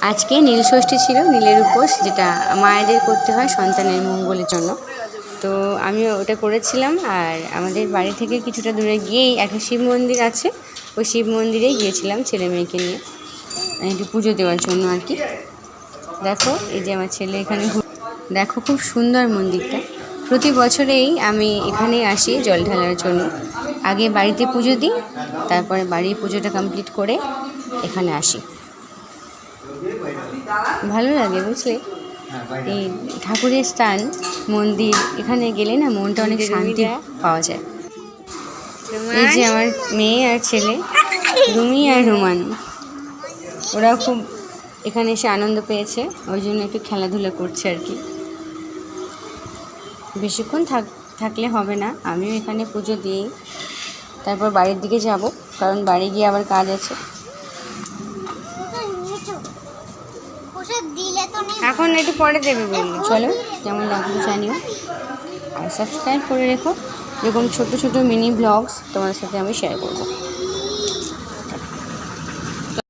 আজকে নীলষষ্ঠী ছিল, নীলের উপোস, যেটা মায়েদের করতে হয় সন্তানের মঙ্গলের জন্য। তো আমি ওটা করেছিলাম, আর আমাদের বাড়ি থেকে কিছুটা দূরে গিয়েই একটা শিব মন্দির আছে। ওই শিব মন্দিরেই গিয়েছিলাম ছেলে মেয়েকে নিয়ে। একটু পুজো দেওয়ার জন্য আর কি। দেখো, এই যে আমার ছেলে এখানে দেখো খুব সুন্দর মন্দিরটা। প্রতি বছরেই আমি এখানে আসি জল ঢালার জন্য। আগে বাড়িতে পুজো দিই, তারপরে বাড়ির পুজোটা কমপ্লিট করে এখানে আসি। ভালো লাগে বুঝলে? এই ঠাকুরের স্থান মন্দির এখানে গেলে না মনটা অনেক শান্তি পাওয়া যায়। এই যে আমার মেয়ে আর ছেলে রুমি আর রুমান। ওরা খুব এখানে এসে আনন্দ পেয়েছে ওই জন্য একটু খেলাধুলা করছে আর কি। বেশিক্ষণ থাক থাকলে হবে না আমিও এখানে পুজো দিই। তারপর বাড়ির দিকে যাব কারণ বাড়ি গিয়ে আবার কাজ আছে। এখন একটু পরে দেবে বলল চলো যেমন লাগবে জানিও। আর সাবস্ক্রাইব করে রেখো। এরকম ছোট ছোট মিনি ব্লগস তোমার সাথে আমি শেয়ার করব।